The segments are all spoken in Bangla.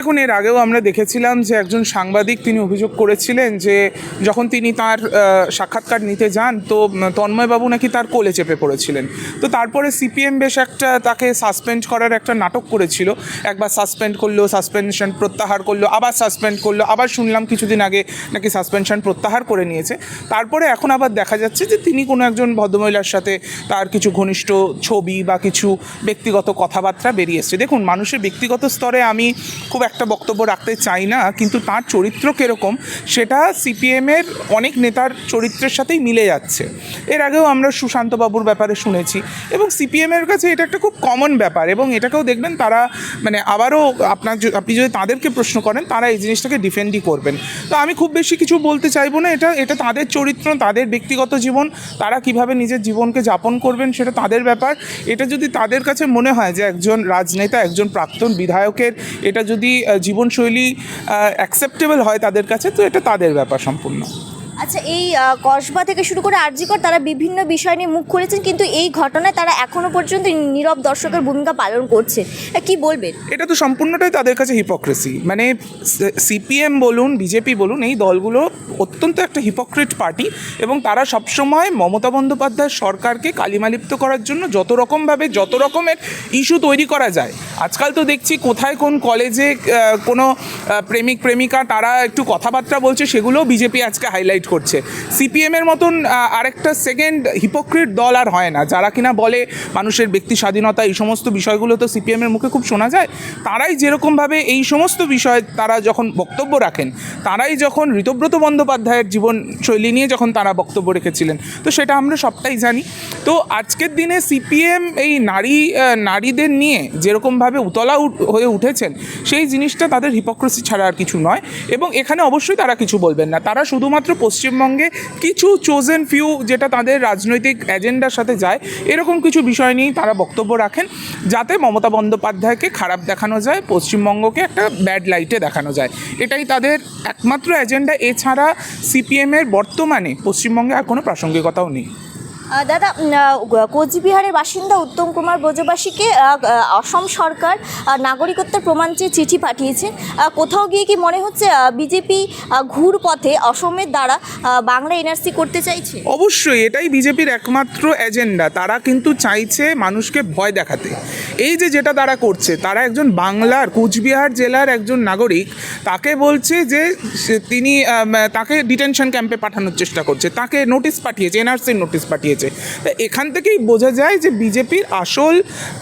এখন এর আগেও আমরা দেখেছিলাম যে একজন সাংবাদিক তিনি অভিযোগ করেছিলেন যে যখন তিনি তার সাক্ষাৎকার নিতে যান, তো তন্ময়বাবু নাকি তার কোলে চেপে পড়েছিলেন। তো তারপরে সিপিএম বেশ একটা তাকে সাসপেন্ড করার একটা নাটক করেছিল। একবার সাসপেন্ড করল, সাসপেনশন প্রত্যাহার করল, আবার সাসপেন্ড করল, আবার শুনলাম কিছুদিন আগে নাকি সাসপেনশন প্রত্যাহার করে নিয়েছে। তারপরে এখন আবার দেখা যাচ্ছে যে তিনি কোনো একজন ভদ্রমহিলার সাথে তার কিছু ঘনিষ্ঠ ছবি বা কিছু ব্যক্তিগত কথাবার্তা বেরিয়ে দেখুন, মানুষের ব্যক্তিগত স্তরে আমি খুব একটা বক্তব্য রাখতে চাই না, কিন্তু তার চরিত্র কীরকম সেটা সিপিএমের অনেক নেতার চরিত্রের সাথেই মিলে যাচ্ছে। এর আগেও আমরা সুশান্তবাবুর ব্যাপারে শুনেছি এবং সিপিএমের কাছে এটা একটা খুব কমন ব্যাপার এবং এটাকেও দেখবেন তারা মানে আবারও আপনার আপনি যদি তাদেরকে প্রশ্ন করেন, তারা এই জিনিসটাকে ডিফেন্ডই করবেন। তো আমি খুব বেশি কিছু বলতে চাইব না, এটা এটা তাদের চরিত্র, তাদের ব্যক্তিগত জীবন, তারা কীভাবে নিজের জীবনকে যাপন করবেন সেটা তাদের ব্যাপার। এটা যদি তাদের কাছে মনে হয় যে একজন রাজনেতা, একজন প্রাক্তন বিধায়কের, এটা যদি জীবনশৈলী অ্যাকসেপ্টেবল হয় তাদের কাছে তো এটা তাদের ব্যাপার সম্পূর্ণ। আচ্ছা এই কসবা থেকে শুরু করে আরজিকর, তারা বিভিন্ন বিষয় নিয়ে মুখ খুলেছেন, কিন্তু এই ঘটনায় তারা এখনও পর্যন্ত নীরব দর্শকের ভূমিকা পালন করছে। কি বলবেন? এটা তো সম্পূর্ণটাই তাদের কাছে হিপোক্রেসি মানে সিপিএম বলুন বিজেপি বলুন, এই দলগুলো অত্যন্ত একটা হিপোক্রেট পার্টি এবং তারা সবসময় মমতা বন্দ্যোপাধ্যায় সরকারকে কালিমালিপ্ত করার জন্য যত রকমভাবে যত রকমের ইস্যু তৈরি করা যায়। আজকাল তো দেখছি কোথায় কোন কলেজে কোনো প্রেমিক, প্রেমিকা, তারা একটু কথাবার্তা বলছে, সেগুলোও বিজেপি আজকে হাইলাইট করছে। সিপিএমের মতন আরেকটা সেকেন্ড হিপোক্রিট দল আর হয় না। যারা কিনা বলে মানুষের ব্যক্তি স্বাধীনতা, এই সমস্ত বিষয়গুলো তো সিপিএমের মুখে খুব শোনা যায়, তারাই যেরকমভাবে এই সমস্ত বিষয় তারা যখন বক্তব্য রাখেন, তারাই যখন ঋতব্রত বন্দ্যোপাধ্যায়ের জীবনশৈলী নিয়ে যখন তারা বক্তব্য রেখেছিলেন, তো সেটা আমরা সবটাই জানি। তো আজকের দিনে সিপিএম এই নারী নারীদের নিয়ে যেরকমভাবে উতলা হয়ে উঠেছেন, সেই জিনিসটা তাদের হিপোক্রেসি ছাড়া আর কিছু নয়। এবং এখানে অবশ্যই তারা কিছু বলবেন না। তারা শুধুমাত্র পশ্চিমবঙ্গে কিছু চোজেন ফিউ যেটা তাদের রাজনৈতিক এজেন্ডার সাথে যায়, এরকম কিছু বিষয় নিয়েই তারা বক্তব্য রাখেন, যাতে মমতা বন্দ্যোপাধ্যায়কে খারাপ দেখানো যায়, পশ্চিমবঙ্গকে একটা ব্যাড লাইটে দেখানো যায়। এটাই তাদের একমাত্র এজেন্ডা এছাড়া সিপিএমের বর্তমানে পশ্চিমবঙ্গে আর কোনো প্রাসঙ্গিকতাও নেই। দাদা কোচবিহারের বাসিন্দা উত্তম কুমার ব্রজবাসীকে অসম সরকার নাগরিকত্বের প্রমাণ চেয়ে চিঠি পাঠিয়েছে। কোথাও গিয়ে কি মনে হচ্ছে বিজেপি ঘুর পথে অসমের দ্বারা বাংলা এনআরসি করতে চাইছে? অবশ্যই, এটাই বিজেপির একমাত্র এজেন্ডা তারা কিন্তু চাইছে মানুষকে ভয় দেখাতে। এই যে যেটা তারা করছে, তারা একজন বাংলার, কোচবিহার জেলার একজন নাগরিক, তাকে বলছে যে তিনি তাকে ডিটেনশন ক্যাম্পে পাঠানোর চেষ্টা করছে, তাকে নোটিশ পাঠিয়েছে এনআরসির নোটিশ পাঠিয়েছে। তা এখান থেকেই বোঝা যায় যে বিজেপির আসল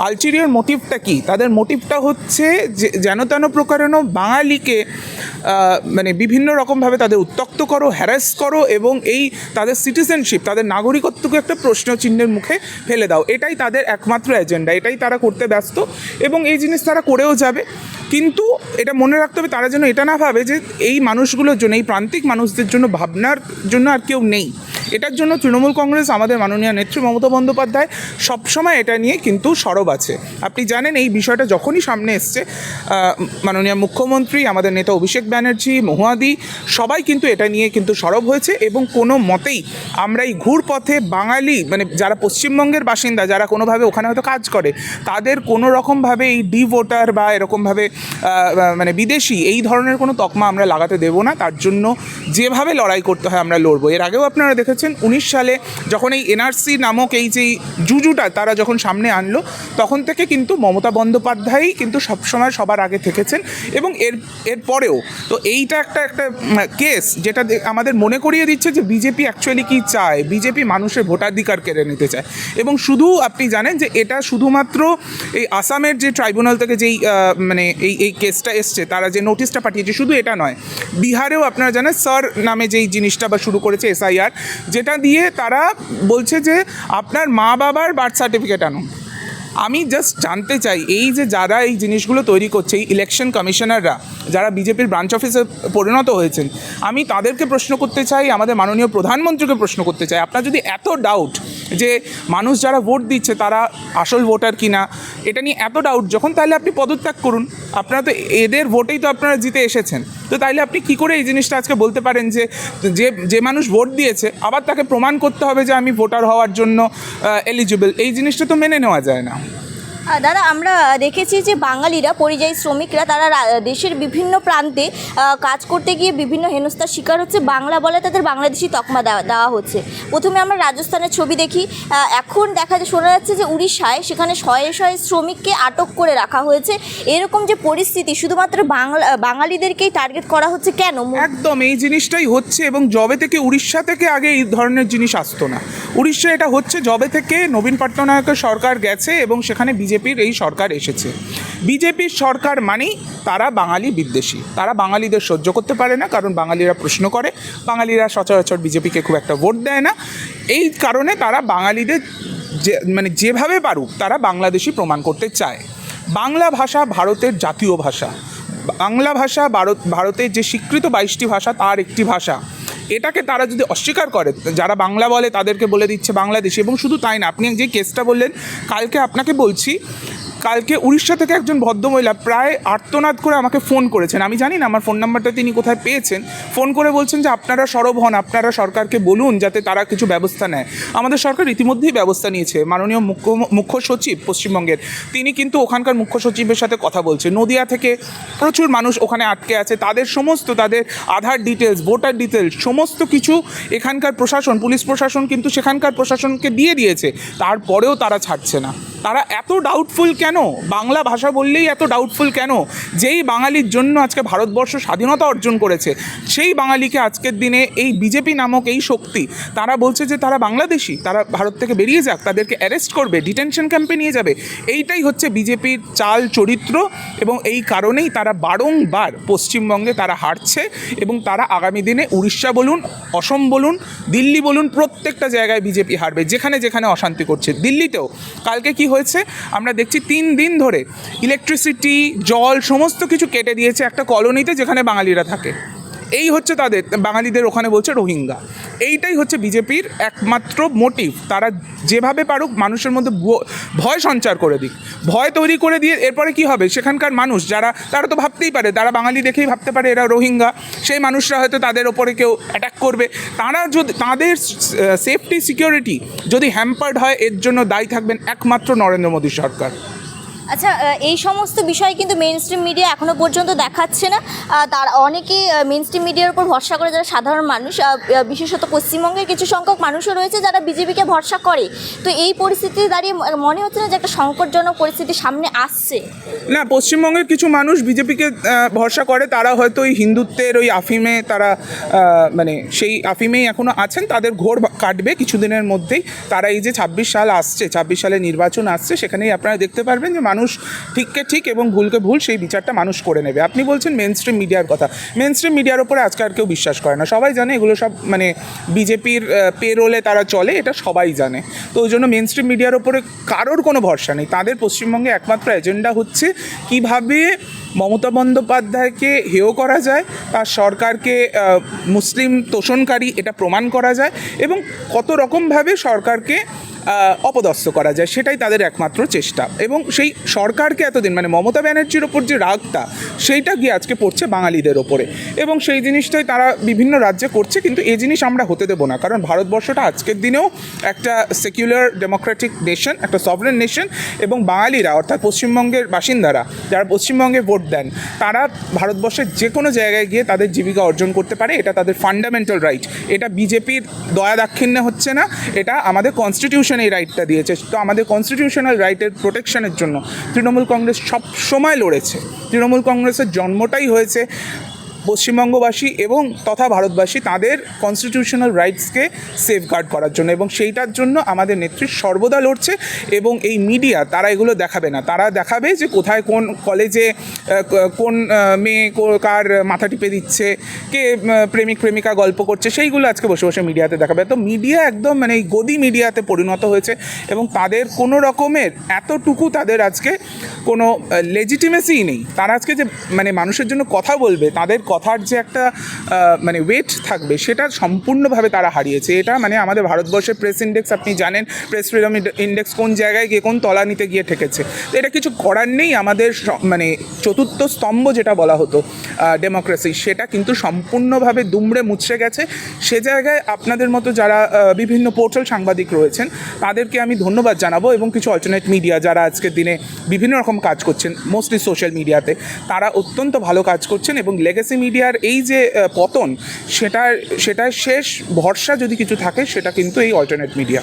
আলচেরিয়ার মোটিভটা কি? তাদের মোটিভটা হচ্ছে যে, যেন তেন প্রকারেণ বাঙালিকে মানে বিভিন্ন রকমভাবে তাদের উত্তক্ত করো হ্যারাস করো এবং এই তাদের সিটিজেনশিপ তাদের নাগরিকত্বকে একটা প্রশ্ন চিহ্নের মুখে ফেলে দাও। এটাই তাদের একমাত্র এজেন্ডা এটাই তারা করতে ব্যস্ত এবং এই জিনিস তারা করেও যাবে। কিন্তু এটা মনে রাখতে হবে, তারা যেন এটা না ভাবে যে এই মানুষগুলোর জন্য, এই প্রান্তিক মানুষদের জন্য, ভাবনার জন্য আর কেউ নেই। এটার জন্য তৃণমূল কংগ্রেস, আমাদের মাননীয় নেত্রী মমতা বন্দ্যোপাধ্যায় সবসময় এটা নিয়ে কিন্তু সরব আছে। আপনি জানেন এই বিষয়টা যখনই সামনে এসছে মাননীয় মুখ্যমন্ত্রী, আমাদের নেতা অভিষেক ব্যানার্জি, মহুয়াদি, সবাই কিন্তু এটা নিয়ে কিন্তু সরব হয়েছে এবং কোনো মতেই আমরা এই ঘুর পথে বাঙালি মানে যারা পশ্চিমবঙ্গের বাসিন্দা, যারা কোনোভাবে ওখানে হয়তো কাজ করে, তাদের কোনো রকমভাবে এই ডি ভোটার বা এরকমভাবে মানে বিদেশি এই ধরনের কোনো তকমা আমরা লাগাতে দেবো না। তার জন্য যেভাবে লড়াই করতে হয় আমরা লড়বো। এর আগেও আপনারা দেখেছেন উনিশ সালে যখন এই এনআরসি নামক এই যে জুজুটা তারা যখন সামনে আনলো, তখন থেকে কিন্তু মমতা বন্দ্যোপাধ্যায়ই কিন্তু সবসময় সবার আগে থেকেছেন এবং এর এর পরেও। তো এইটা একটা একটা কেস যেটা আমাদের মনে করিয়ে দিচ্ছে যে বিজেপি অ্যাকচুয়ালি কী চায়? বিজেপি মানুষের ভোটাধিকার কেড়ে নিতে চায়। এবং শুধু আপনি জানেন যে এটা শুধুমাত্র এই আসামের যে ট্রাইব্যুনাল থেকে যেই মানে এই এই কেসটা এসছে, তারা যে নোটিশটা পাঠিয়েছে, শুধু এটা নয়, বিহারেও আপনারা জানেন, স্যার নামে যেই জিনিসটা বা শুরু করেছে এসআইআর যেটা দিয়ে তারা বলছে যে আপনার মা বাবার বার্থ সার্টিফিকেট আনুন। আমি জাস্ট জানতে চাই, এই যে যারা এই জিনিসগুলো তৈরি করছে, এই ইলেকশন কমিশনাররা যারা বিজেপির ব্রাঞ্চ অফিসে পরিণত হয়েছেন, আমি তাদেরকে প্রশ্ন করতে চাই, আমাদের মাননীয় প্রধানমন্ত্রীকে প্রশ্ন করতে চাই। আপনার যদি এত ডাউট যে মানুষ যারা ভোট দিচ্ছে তারা আসল ভোটার কিনা এটা নিয়ে এত ডাউট যখন তাহলে আপনি পদত্যাগ করুন, আপনারা তো এদের ভোটেই তো আপনারা জিতে এসেছেন। তো তাইলে আপনি কি করে এই জিনিসটা আজকে বলতে পারেন যে যে যে মানুষ ভোট দিয়েছে, আবার তাকে প্রমাণ করতে হবে যে আমি ভোটার হওয়ার জন্য এলিজিবল এই জিনিসটা তো মেনে নেওয়া যায় না। দাদা, আমরা দেখেছি যে বাঙালিরা, পরিযায়ী শ্রমিকরা, তারা দেশের বিভিন্ন প্রান্তে কাজ করতে গিয়ে বিভিন্ন হেনস্থার শিকার হচ্ছে। বাংলা বলে তাদের বাংলাদেশি তকমা দেওয়া দেওয়া হচ্ছে। প্রথমে আমরা রাজস্থানের ছবি দেখি। এখন দেখা শোনা যাচ্ছে যে উড়িষ্যায় সেখানে শয়ে শয়ে শ্রমিককে আটক করে রাখা হয়েছে। এরকম যে পরিস্থিতি, শুধুমাত্র বাংলা বাঙালিদেরকেই টার্গেট করা হচ্ছে কেন? একদম, এই জিনিসটাই হচ্ছে এবং জবে থেকে উড়িষ্যা থেকে আগে এই ধরনের জিনিস আসতো না। উড়িষ্যা এটা হচ্ছে, জবে থেকে নবীন পট্টনায়কের সরকার গেছে এবং সেখানে বিজেপির এই সরকার এসেছে। বিজেপির সরকার মানেই তারা বাঙালি বিদ্বেষী। তারা বাঙালিদের সহ্য করতে পারে না, কারণ বাঙালিরা প্রশ্ন করে। বাঙালিরা সচরাচর বিজেপিকে খুব একটা ভোট দেয় না। এই কারণে তারা বাঙালিদের যে মানে যেভাবে পারুক, তারা বাংলাদেশি প্রমাণ করতে চায়। বাংলা ভাষা ভারতের জাতীয় ভাষা। বাংলা ভাষা ভারত, ভারতের যে স্বীকৃত বাইশটি ভাষা, তার একটি ভাষা। এটাকে তারা যদি অস্বীকার করে, যারা বাংলা বলে তাদেরকে বলে দিচ্ছে বাংলাদেশি, এবং শুধু তাই না, আপনি যে কেসটা বললেন, কালকে আপনাকে বলছি কালকে উড়িষ্যা থেকে একজন ভদ্রমহিলা প্রায় আর্তনাদ করে আমাকে ফোন করেছেন। আমি জানি না আমার ফোন নাম্বারটা তিনি কোথায় পেয়েছেন। ফোন করে বলছেন যে, আপনারা সরব হন, আপনারা সরকারকে বলুন যাতে তারা কিছু ব্যবস্থা নেয়। আমাদের সরকার ইতিমধ্যেই ব্যবস্থা নিয়েছে, মাননীয় মুখ্য মুখ্য সচিব পশ্চিমবঙ্গের। তিনি কিন্তু ওখানকার মুখ্য সচিবের সাথে কথা বলছে নদিয়া থেকে প্রচুর মানুষ ওখানে আটকে আছে। তাদের সমস্ত, তাদের আধার ডিটেলস ভোটার ডিটেলস সমস্ত কিছু এখানকার প্রশাসন, পুলিশ প্রশাসন কিন্তু সেখানকার প্রশাসনকে দিয়ে দিয়েছে। তারপরেও তারা ছাড়ছে না। তারা এত ডাউটফুল কেন বাংলা ভাষা বললেই এত ডাউটফুল কেন? যেই বাঙালির জন্য আজকে ভারতবর্ষ স্বাধীনতা অর্জন করেছে, সেই বাঙালিকে আজকের দিনে এই বিজেপি নামক এই শক্তি, তারা বলছে যে তারা বাংলাদেশি, তারা ভারত থেকে বেরিয়ে যাক, তাদেরকে অ্যারেস্ট করবে ডিটেনশন ক্যাম্পে নিয়ে যাবে। এইটাই হচ্ছে বিজেপির চাল চরিত্র এবং এই কারণেই তারা বারংবার পশ্চিমবঙ্গে তারা হারছে এবং তারা আগামী দিনে উড়িষ্যা বলুন, অসম বলুন, দিল্লি বলুন, প্রত্যেকটা জায়গায় বিজেপি হারবে, যেখানে যেখানে অশান্তি করছে। দিল্লিতেও, কালকে কি হয়েছে? আমরা দেখছি তিন দিন ধরে ইলেকট্রিসিটি জল সমস্ত কিছু কেটে দিয়েছে একটা কলোনিতে যেখানে বাঙালিরা থাকে। এই হচ্ছে তাদের, বাঙালিদের ওখানে বলছে রোহিঙ্গা। এইটাই হচ্ছে বিজেপির একমাত্র মোটিভ তারা যেভাবে পারুক মানুষের মধ্যে ভয় সঞ্চার করে দিক। ভয় তৈরি করে দিয়ে এরপরে কি হবে? সেখানকার মানুষ যারা, তারা তো ভাবতেই পারে, তারা বাঙালি দেখেই ভাবতে পারে এরা রোহিঙ্গা। সেই মানুষরা হয়তো তাদের ওপরে কেউ অ্যাটাক করবে। তারা যদি, তাদের সেফটি সিকিউরিটি যদি হ্যাম্পার্ড হয়, এর জন্য দায়ী থাকবেন একমাত্র নরেন্দ্র মোদী সরকার। আচ্ছা এই সমস্ত বিষয় কিন্তু মেন স্ট্রিম মিডিয়া এখনও পর্যন্ত দেখাচ্ছে না। তার অনেকেই মেন স্ট্রিম মিডিয়ার উপর ভরসা করে যারা সাধারণ মানুষ বিশেষত পশ্চিমবঙ্গের কিছু সংখ্যক মানুষও রয়েছে যারা বিজেপিকে ভরসা করে। তো এই পরিস্থিতি দাঁড়িয়ে মনে হচ্ছে না যে একটা সংকটজনক পরিস্থিতি সামনে আসছে? না, পশ্চিমবঙ্গের কিছু মানুষ বিজেপিকে ভরসা করে। তারা হয়তো ওই হিন্দুত্বের ওই আফিমে তারা মানে সেই আফিমেই এখনও আছেন। তাদের ঘোর কাটবে কিছুদিনের মধ্যেই। তারা এই যে ছাব্বিশ সাল আসছে, ছাব্বিশ সালে নির্বাচন আসছে, সেখানেই আপনারা দেখতে পারবেন যে মানুষ ঠিককে ঠিক এবং ভুলকে ভুল সেই বিচারটা মানুষ করে নেবে। আপনি বলছেন মেন স্ট্রিম মিডিয়ার কথা। মেন স্ট্রিম মিডিয়ার ওপরে আজকে আর কেউ বিশ্বাস করে না। সবাই জানে এগুলো সব মানে বিজেপির পেরোলে তারা চলে, এটা সবাই জানে। তো ওই জন্য মেন স্ট্রিম মিডিয়ার ওপরে কারোর কোনো ভরসা নেই। তাদের পশ্চিমবঙ্গে একমাত্র এজেন্ডা হচ্ছে কীভাবে মমতা বন্দ্যোপাধ্যায়কে হেয় করা যায়, তার সরকারকে মুসলিম তোষণকারী এটা প্রমাণ করা যায় এবং কত রকমভাবে সরকারকে অপদস্থ করা যায়, সেটাই তাদের একমাত্র চেষ্টা। এবং সেই সরকারকে এতদিন মানে মমতা ব্যানার্জির ওপর যে রাগটা, সেইটা গিয়ে আজকে পড়ছে বাঙালিদের ওপরে। এবং সেই জিনিসটাই তারা বিভিন্ন রাজ্যে করছে, কিন্তু এই জিনিস আমরা হতে দেবো না। কারণ ভারতবর্ষটা আজকের দিনেও একটা সেকুলার ডেমোক্রেটিক নেশন একটা সভরেন নেশন এবং বাঙালিরা, অর্থাৎ পশ্চিমবঙ্গের বাসিন্দারা, যারা পশ্চিমবঙ্গে ভোট দেন, তারা ভারতবর্ষের যে কোনো জায়গায় গিয়ে তাদের জীবিকা অর্জন করতে পারে, এটা তাদের ফান্ডামেন্টাল রাইট এটা বিজেপির দয়া দাক্ষিণ্যে হচ্ছে না, এটা আমাদের কনস্টিটিউশন এই রাইটটা দিয়েছে। তো আমাদের কনস্টিটিউশনাল রাইটের প্রোটেকশনের জন্য তৃণমূল কংগ্রেস সব সময় লড়েছে। তৃণমূল কংগ্রেসের জন্মটাই হয়েছে পশ্চিমবঙ্গবাসী এবং তথা ভারতবাসী তাদের কনস্টিটিউশনাল রাইটসকে সেফগার্ড করার জন্য এবং সেইটার জন্য আমাদের নেত্রী সর্বদা লড়ছে এবং এই মিডিয়া তারা এগুলো দেখাবে না। তারা দেখাবে যে কোথায় কোন কলেজে কোন মেয়ে কার মাথা টিপে দিচ্ছে, কে প্রেমিক, প্রেমিকা গল্প করছে, সেইগুলো আজকে বসে বসে মিডিয়াতে দেখাবে। তো মিডিয়া একদম মানে এই গদি মিডিয়াতে পরিণত হয়েছে এবং তাদের কোনো রকমের এতটুকু তাদের আজকে কোনো লেজিটিমেসিই নেই। তারা আজকে যে মানে মানুষের জন্য কথা বলবে, তাদের কথা কথার যে একটা মানে ওয়েট থাকবে সেটা সম্পূর্ণভাবে তারা হারিয়েছে। এটা মানে আমাদের ভারতবর্ষের প্রেস ইন্ডেক্স আপনি জানেন প্রেস ফ্রিডম ইন্ডেক্স কোন জায়গায় গিয়ে, কোন তলানিতে গিয়ে ঠেকেছে। তো এটা কিছু করার নেই আমাদের মানে চতুর্থ স্তম্ভ যেটা বলা হতো ডেমোক্রেসি সেটা কিন্তু সম্পূর্ণভাবে দুমড়ে মুচড়ে গেছে। সে জায়গায় আপনাদের মতো যারা বিভিন্ন পোর্টাল সাংবাদিক রয়েছেন, তাদেরকে আমি ধন্যবাদ জানাব এবং কিছু অল্টারনেট মিডিয়া যারা আজকের দিনে বিভিন্ন রকম কাজ করছেন মোস্টলি সোশ্যাল মিডিয়াতে তারা অত্যন্ত ভালো কাজ করছেন এবং লেগেসি মিডিয়ার এই যে পতন, সেটার সেটার শেষ ভরসা যদি কিছু থাকে, সেটা কিন্তু এই অল্টারনেট মিডিয়া